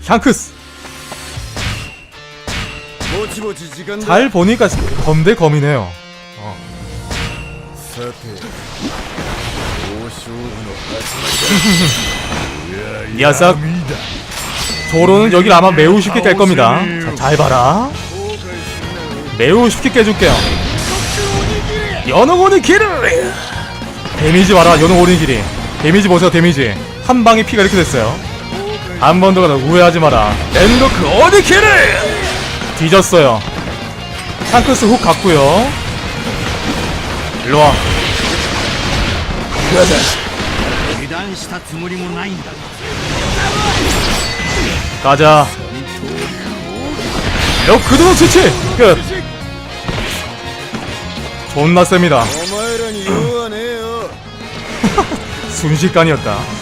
샹크스. 잘 보니까 검대 검이네요. 어. 야삭 조로는 여길 아마 매우 쉽게 깰 겁니다. 자, 잘 봐라. 매우 쉽게 깨줄게요. 연어오니기를 데미지 봐라 연어오니기리 데미지 보세요 데미지. 한 방에 피가 이렇게 됐어요. 한 번도 가도 우회하지 마라. 엔도크 어디키를 뒤졌어요. 샹크스 훅 갔고요. 일로와. 가자. 여 그대로 치치! 끝. 존나 셉니다. 순식간이었다.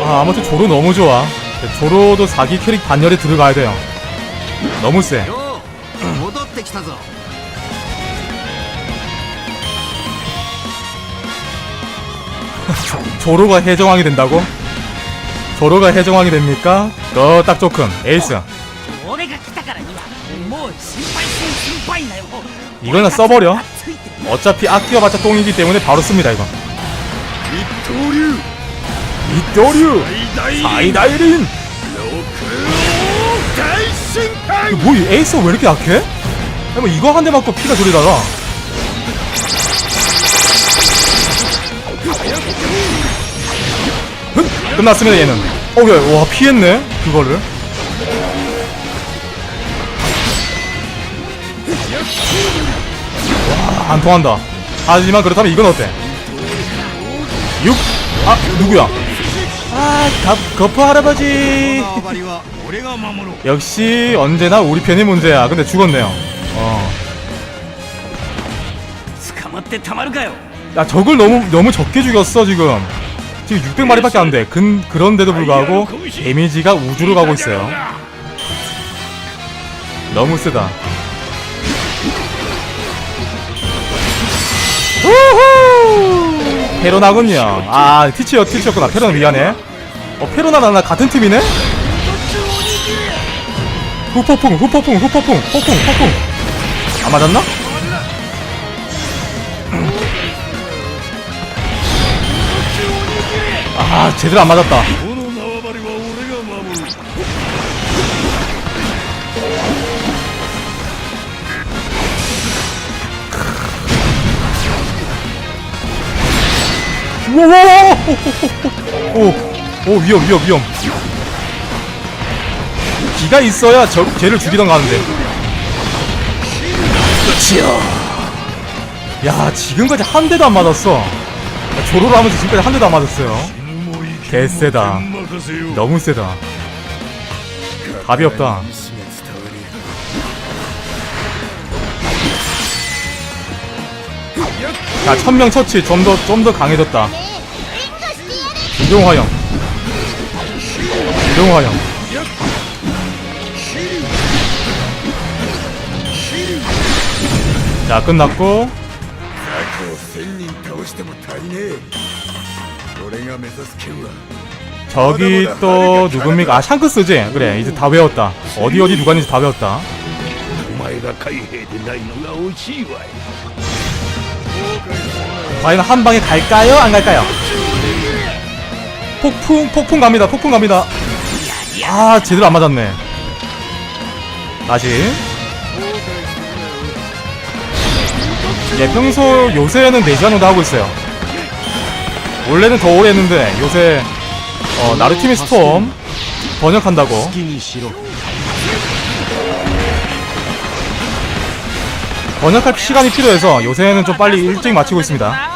아, 아무튼 조로 너무 좋아. 네, 조로도 4기 캐릭 반열에 들어가야 돼요. 너무 세. 조로가 해정왕이 된다고? 조로가 해정왕이 됩니까? 너딱 조금 에이스. 이걸 나 써버려. 어차피 아끼어봤자 똥이기 때문에 바로 씁니다 이건. 이더류 사이다이린 이거 뭐이 에이스가 왜 이렇게 약해? 아니 뭐 이거 한 대 맞고 피가 돌이 달아 흠! 끝났습니다 얘는 어야 와 피했네 그거를 와, 안 통한다 하지만 그렇다면 이건 어때? 6? 아 누구야 아, 갑, 거프 할아버지. 역시 언제나 우리 편이 문제야. 근데 죽었네요. 어. 야, 적을 너무 너무 적게 죽였어 지금. 지금 600마리밖에 안 돼. 근 그런데도 불구하고 데미지가 우주로 가고 있어요. 너무 세다. 우후! 페로나군요. 아 티치였 티치였구나. 페로나 미안해. 어 페로나랑 나 같은 팀이네? 후폭풍 후폭풍 후폭풍 폭풍 폭풍 안 맞았나? 아 제대로 안 맞았다 오오오 오, 위험 위험 위험. 기가 있어야 저 걔를 죽이던 가는데. 그렇지요. 야 지금까지 한 대도 안 맞았어. 조로로 하면서 지금까지 한 대도 안 맞았어요. 개세다. 너무 세다. 답이 없다. 자 천명 처치. 좀 더 좀 더 강해졌다. 이동화형 이동화형 자 끝났고 저기 또 누굽니까? 아 샹크스지? 그래 이제 다 외웠다 어디 어디 누가 있는지 다 외웠다 과연 한 방에 갈까요? 안 갈까요? 폭풍 폭풍 갑니다 폭풍 갑니다. 아 제대로 안 맞았네. 다시. 예 평소 요새는 4시간 정도 하고 있어요. 원래는 더 오래 했는데 요새 어, 나루티미 스톰 번역한다고. 번역할 시간이 필요해서 요새는 좀 빨리 일찍 마치고 있습니다.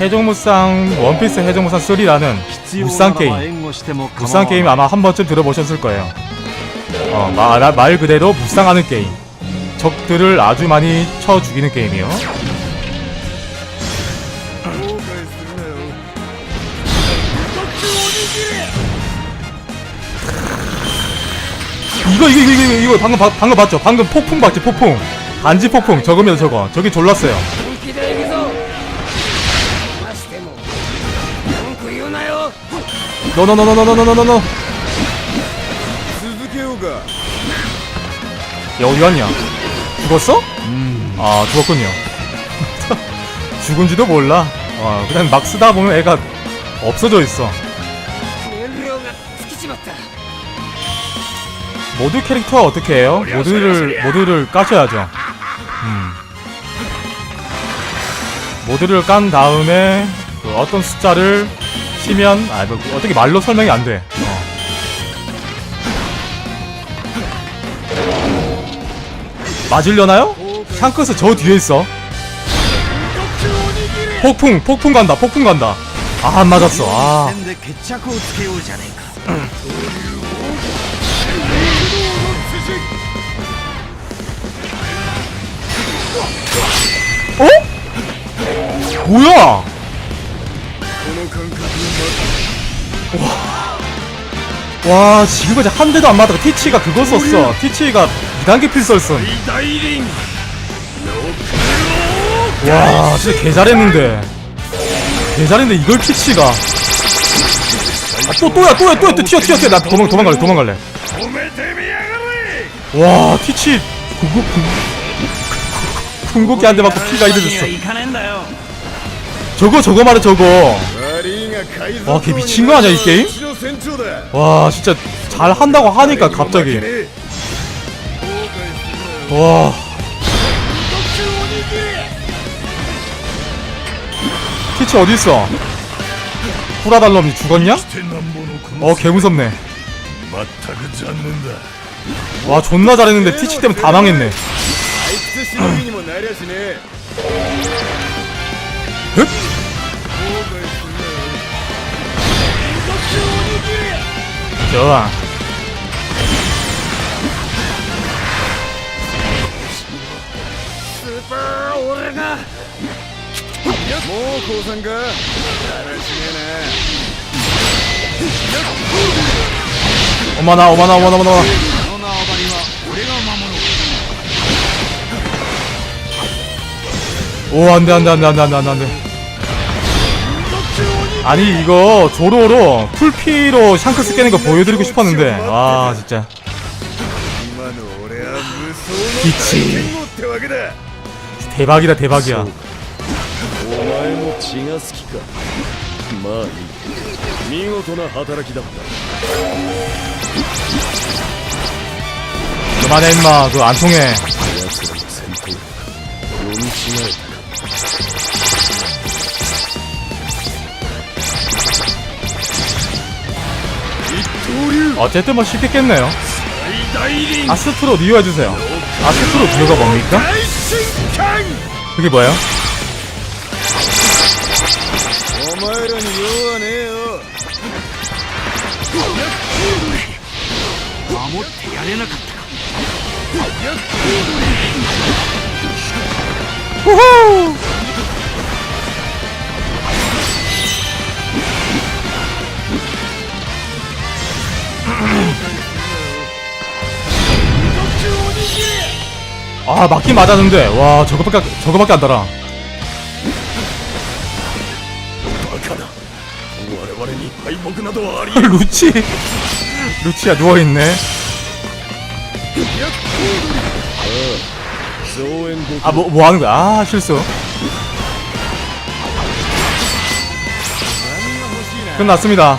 해적무쌍 원피스 해적무쌍 3라는 무쌍 게임. 무쌍 게임 아마 한 번쯤 들어보셨을 거예요. 어, 마, 말 그대로 무쌍하는 게임. 적들을 아주 많이 쳐 죽이는 게임이요. 이거 이거 이거 이거, 이거 방금 바, 방금 봤죠? 방금 폭풍 봤지 폭풍. 반지 폭풍 저거면 저거. 저기 졸랐어요. 노노노노노노노노노 야 어디 갔냐? 죽었어? 음. 아 죽었군요. 죽은지도 몰라. 어, 그냥 막 쓰다 보면 애가 없어져 있어. 모드 캐릭터 어떻게 해요? 모드를 모드를 까셔야죠. 음. 모드를 깐 다음에 그 어떤 숫자를 치면 아, 뭐, 어떻게 말로 설명이 안 돼. 어. 맞으려나요? 샹크스 저 뒤에 있어. 폭풍, 폭풍 간다, 폭풍 간다. 아, 안 맞았어. 아. 어? 뭐야? 와. 와, 지금까지 한 대도 안 맞다가 티치가 그거 썼어. 티치가 2단계 필 썼어. 와, 진짜 개 잘했는데. 개 잘했는데 이걸 티치가. 아, 또 또야 또야 또야 또 튀어 튀어 튀어 나 도망 도망갈래 도망갈래. 와, 티치 궁극, 궁극이 한대 맞고 피가 이래졌어. 저거 저거 말해 저거. 와, 걔 미친 거 아니야, 이 게임? 와, 진짜 잘 한다고 하니까 갑자기. 와. 티치 어디 있어? 후라달럼이 죽었냐? 어, 개 무섭네. 와, 존나 잘했는데 티치 때문에 다 망했네. 흑? 좋아. 오마나 오마나 어머나 어머나 어머나 오 안돼 안돼 안돼 안돼 안돼 안돼. 아니 이거 조로로 풀피로 샹크스 깨는 거 보여드리고 싶었는데. 아 진짜. 기치. 대박이다 대박이야. 그만해 임마. 그안 통해. 아, 어쨌든 뭐 쉽게 깼네요 아스트로 니오 해주세요 아스트로 니오가 뭡니까? 그게 뭐예요? 우후! 아 맞긴 맞았는데. 와 저거밖에 저거밖에 안 달아. 루치. 루치야 누워있네. 아 뭐뭐 뭐 하는 거야? 아 실수. 끝났습니다.